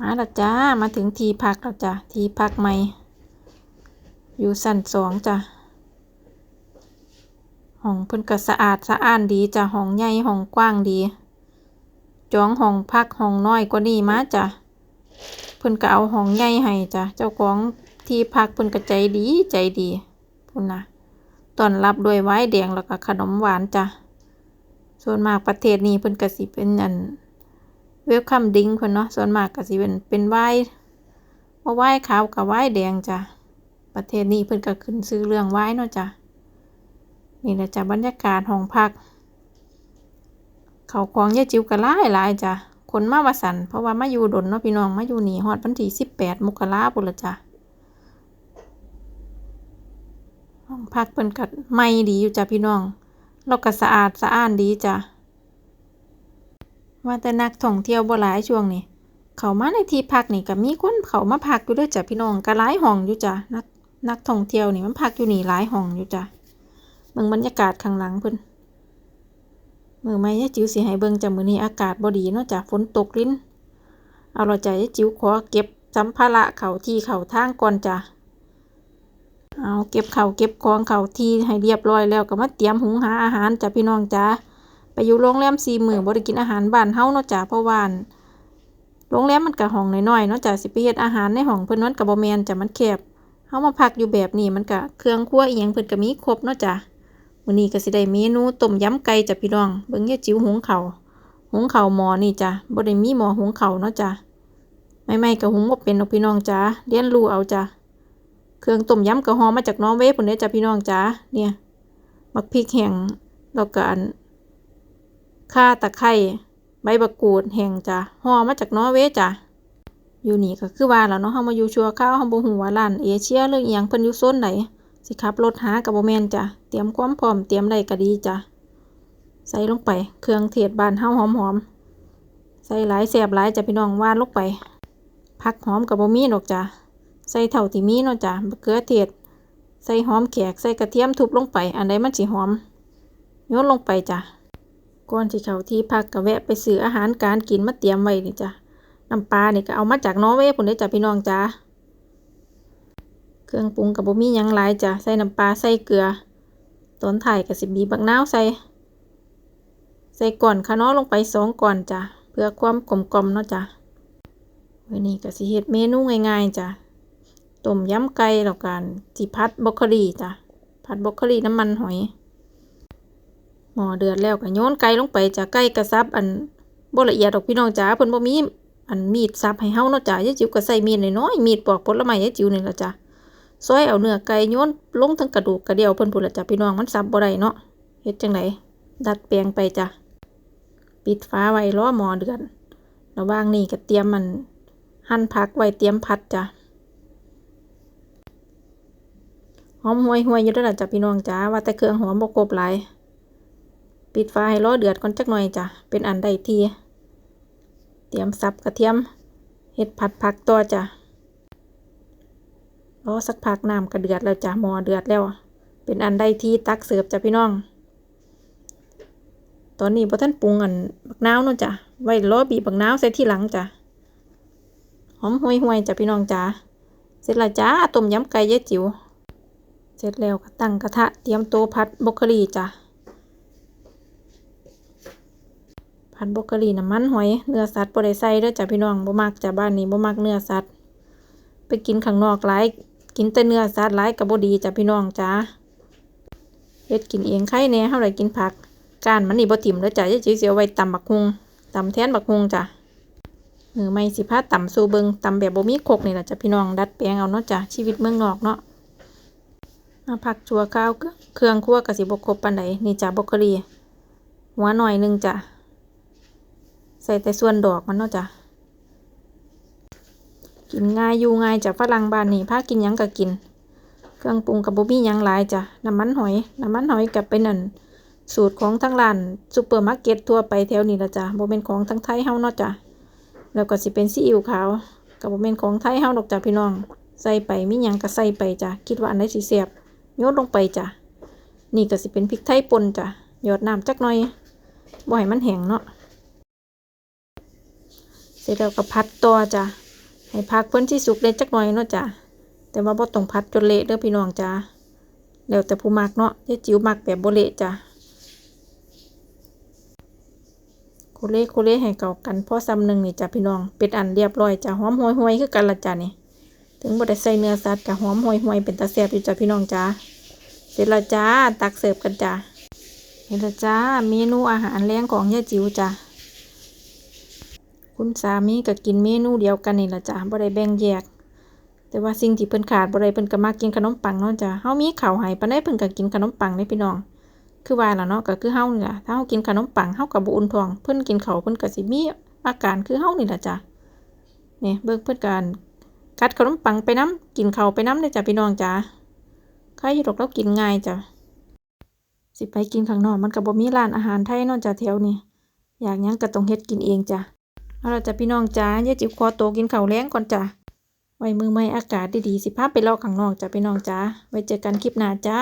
มาและจ้า มาถึงที่พักแล้วจ้ะ ที่พักใหม่ อยู่สั้นสองจ้ะ ห้องเพิ่นก็สะอาดสะอ้านดีจ้ะ ห้องใหญ่ ห้องกว้างดี จองห้องพักห้องน้อยกว่านี้มาจ้ะ เพิ่นก็เอาห้องใหญ่ให้จ้ะ เจ้าของที่พักเพิ่นก็ใจดีใจดีพุ่นนะต้อนรับด้วยไวน์แดงแล้วก็ขนมหวานจ้ะ ส่วนมากประเทศนี้เพิ่นก็สิเป็นอัน เวลคัมดิงเพิ่นเนาะส่วนมากก็สิเป็นเป็นไวน์บ่ไวน์ขาวกับไวน์แดงจ้ะประเทศนี้เพิ่นก็ขึ้นชื่อเรื่องไวน์เนาะจ้ะนี่แหละจ้ะบรรยากาศห้องพัก เขาวของยาจิ๋วก็หลายหลายจ้ะคนมาว่าสันเพราะว่ามาอยู่ดนเนาะพี่น้องมาอยู่นี่ฮอดวันที่สิบแปดมกราพุ่นละจ้ะห้องพักเพิ่นก็ใหม่ดีอยู่จ้ะพี่น้องแล้วก็สะอาดสะอ้านดีจ้ะ ว่าแต่นักท่องเที่ยวบ่หลายช่วงนี้ เขามาในที่พักนี่ก็มีคนเขามาพักอยู่ด้อจ้ะพี่น้องก็หลายห้องอยู่จ้ะนักนักท่องเที่ยวนี่มันพักอยู่นี่หลายห้องอยู่จ้ะเบิ่งบรรยากาศข้างหลังเพิ่นมือใหม่ยายจิ๋วสิให้เบิ่งจ้ะมื้อนี้อากาศบ่ดีเนาะจ้ะฝนตกลิ้น เอาละจ้ะยายจิ๋วขอเก็บสัมภาระเข้าที่เข้าทางก่อนจ้ะเอาเก็บเข้าเก็บของเข้าที่ให้เรียบร้อยแล้วก็มาเตรียมหุงหาอาหารจ้ะพี่น้องจ้ะ ไปอยู่โรงแรมสี่มื้อบ่ได้กินอาหารบ้านเฮาเนาะจ้ะเพราะว่านโรงแรมมันก็ห้องน้อยๆเนาะจ้ะสิไปเฮ็ดอาหารในห้องเพิ่นมันก็บ่แม่นจ้ะมันแคบเฮามาพักอยู่แบบนี้มันก็เครื่องครัวอีหยังเพิ่นก็มีครบเนาะจ้ะมื้อนี้ก็สิได้เมนูต้มยำไก่จ้ะพี่น้องเบิ่งยายจิ๋วหุงข้าวหุงข้าวหม้อนี่จ้ะบ่ได้มีหม้อหุงข้าวเนาะจ้ะใหม่ๆก็หุงบ่เป็นดอกพี่น้องจ้ะเรียนรู้เอาจ้ะเครื่องต้มยำก็ฮอมาจากนอร์เวย์พุ่นเด้จ้ะพี่น้องจ้ะเนี่ยบักพริกแห้งแล้วก็อัน ข่าตะไคร้ใบบักกูดแห้งจ้ะฮอมาจากนอร์เวย์จ้ะอยู่นี่ก็คือว่าแล้วเนาะเฮามาอยู่ชัวคราวเฮาบ่ฮู้ว่าร้านเอเชียหรืออีหยังเพิ่นอยู่โซนใดสิขับรถหาก็บ่แม่นจ้ะเตรียมความพร้อมเตรียมได้ก็ดีจ้ะใส่ลงไป เครื่องเทศบ้านเฮาหอมๆใส่หลายแซ่บหลายจ้ะพี่น้องว่านลงไปผักหอมก็บ่มีดอกจ้ะใส่เท่าที่มีเนาะจ้ะมะเขือเทศ ใส่หอมแขกใส่กระเทียมทุบลงไป อันใดมันสิหอมโยนลงไปจ้ะ ก่อนสิเขาที่พักก็แวะไปซื้ออาหารการกินมาเตรียมไว้นี่จ้ะน้ำปลานี่ก็เอามาจากนอร์เวย์พุ่นเด้จ้ะพี่น้องจ้าเครื่องปรุงก็บ่มีหยังหลายจ้ะใส่น้ำปลาใส่เกลือตอนถ่ายก็สิบีบักนาวใส่ ใส่ก่อนคะน้อลงไปสองก่อนจ้ะเพื่อความกลมกล่อมเนาะจ้ะวันนี้ก็สิเฮ็ดเมนูง่ายๆจ้ะต้มยำไก่แล้วกันสิผัดบรอกโคลีจ้ะผัดบรอกโคลีน้ำมันหอย หม้อเดือดแล้วก็โยนไก่ลงไปจ้ะไก่กระซับอันบ่ละเอียดดอกพี่น้องจ้าเพิ่นบ่มีอันมีดสับให้เฮาเนาะจ้ะยายจิ๋วก็ใส่มีดน้อยๆมีดปอกผลไม้ยายจิ๋วนี่ล่ะจ้ะซอยเอาเนื้อไก่โยนลงทั้งกระดูกกระเดี่ยวเพิ่นพุ่นล่ะจ้ะพี่น้องมันสับบ่ได้เนาะเฮ็ดจังไดดัดแปลงไปจ้ะปิดฝาไว้รอหม้อเดือดระหว่างนี้ก็เตรียมมันหั่นผักไว้เตรียมผัดจ้ะหอมห่วยๆอยู่เด้อล่ะจ้ะพี่น้องจ้าว่าแต่เครื่องหอมบ่ครบหลาย ปิดฝาให้รอเดือดก่อนจักหน่อยจ้ะ เป็นอันได้ที เตรียมสับกระเทียม เห็ดผัดผักตัวจ้ะรอสักพักน้ำกระเดือดแล้วจ้ะหมอเดือดแล้ว เป็นอันได้ทีตักเสิร์ฟจ้ะพี่น้อง ตอนนี้พอท่านปรุงอันบักนาวนู่นจ้ะ ไว้รอบีบบักนาวใส่ที่หลังจ้ะ หอมห่วยๆจ้ะพี่น้องจ้ะ เสร็จแล้วจ้าต้มยำไก่ยายจิ๋ว เสร็จแล้วก็ตั้งกระทะเตรียมโตวผัดบรอกโคลีจ้ะ ผัดบรอกโคลีน้ำมันหอยเนื้อสัตว์บ่ได้ใส่เด้อจ้ะพี่น้องบ่มักจ้ะบ้านนี้บ่มักเนื้อสัตว์ไปกินข้างนอกหลายกินแต่เนื้อสัตว์หลายก็บ่ดีจ้ะพี่น้องจ้าเฮ็ดกินเองไข่แน่เฮาได้กินผักก้านมันนี่บ่ถิ่มเด้อจ้ะยายจิ๋วสิเอาไว้ตำบักฮุงตำแทนบักฮุงจ้ะมือใหม่สิพาตำสู่เบิงตำแบบบ่มีคกนี่ล่ะจ้ะพี่น้องดัดแปลงเอาเนาะจ้ะชีวิตเมืองนอกเนาะมาผักชัวข้าวเครื่องครัวก็สิบ่ครบปานใดนี่จ้ะบรอกโคลีหัวหน่อยนึงจ้ะ ใส่แต่ส่วนดอกมันเนาะจ้ะกินง่ายอยู่ง่ายจากฝรั่งบ้านนี่พากินยังก็กิน เครื่องปรุงกับบ่มีหยังหลายจ้ะน้ำมันหอยน้ำมันหอยกับเป็นนั่นสูตรของทั้งร้านซูเปอร์มาร์เก็ตทั่วไปแถวนี้ละจ้ะบ่เป็นของทั้งไทยเฮาเนาะจ้ะแล้วก็สิเป็นซีอิ๊วขาวกับบ่เป็นของไทยเฮาดอกจ้ะพี่น้อง ใส่ไปมียังก็ใส่ไปจ้ะคิดว่าอันไหนสิแซ่บโยนลงไปจ้ะนี่ก็สิเป็นพริกไทยป่นจ้ะหยอดน้ำจักหน่อยบ่ให้มันแห้งเนาะ เสร็จแล้วก็พัดตัวจ้ะให้พักเพิ่นสิสุกได้จักหน่อยเนาะจ้ะแต่ว่าบ่ต้องพัดจนเละเด้อพี่น้องจ้าแล้วแต่ผู้มักเนาะยายจิ๋วมักแบบบ่เละจ้ะโคเละโคเละให้เข้ากันพอซ้ำหนึ่งนี่จ้ะพี่น้องเป็นอันเรียบร้อยจ้ะหอมห่วยๆคือกันละจ้ะนี่ถึงบ่ได้ใส่เนื้อสัตว์ก็หอมห่วยๆเป็นตาแซ่บอยู่จ้ะพี่น้องจ้าเสร็จแล้วจ้าตักเสิร์ฟกันจ้ะเห็นแล้วจ้าเมนูอาหารแรงของยายจิ๋วจ้ะ คุณสามีก็กินเมนูเดียวกันนี่ล่ะจ้ะบ่ได้แบ่งแยก แต่ว่าสิ่งที่เพิ่นขาดบ่ได้เพิ่นก็มักกินขนมปังเนาะจ้ะเฮามีข้าวให้ปานใดเพิ่นก็กินขนมปังเด้พี่น้อง คือว่าล่ะเนาะก็คือเฮานี่ล่ะถ้าเฮากินขนมปังเฮาก็บ่อุ่นท้องเพิ่นกินข้าวเพิ่นก็สิมีอาการคือเฮานี่ล่ะจ้ะนี่เบิ่งเพิ่นก็กัดขนมปังไปน้ำกินข้าวไปน้ำเด้อจ้ะพี่น้องจ้ะใครอยู่ดอกเรากินง่ายจ้ะสิไปกินข้างนอกมันก็บ่มีร้านอาหารไทยเนาะจ้ะแถวนี้อยากยังก็ต้องเฮ็ดกินเองจ้ะ เอาละจ้ะพี่น้องจ้ายาจิบคอโตกินข้าวแล้งก่อนจ้ะไว้มือไม่อากาศดีๆสิภาพไปลอกข้างนอกจ้ะพี่น้องจ้าไว้เจอกันคลิปหน้าจ้า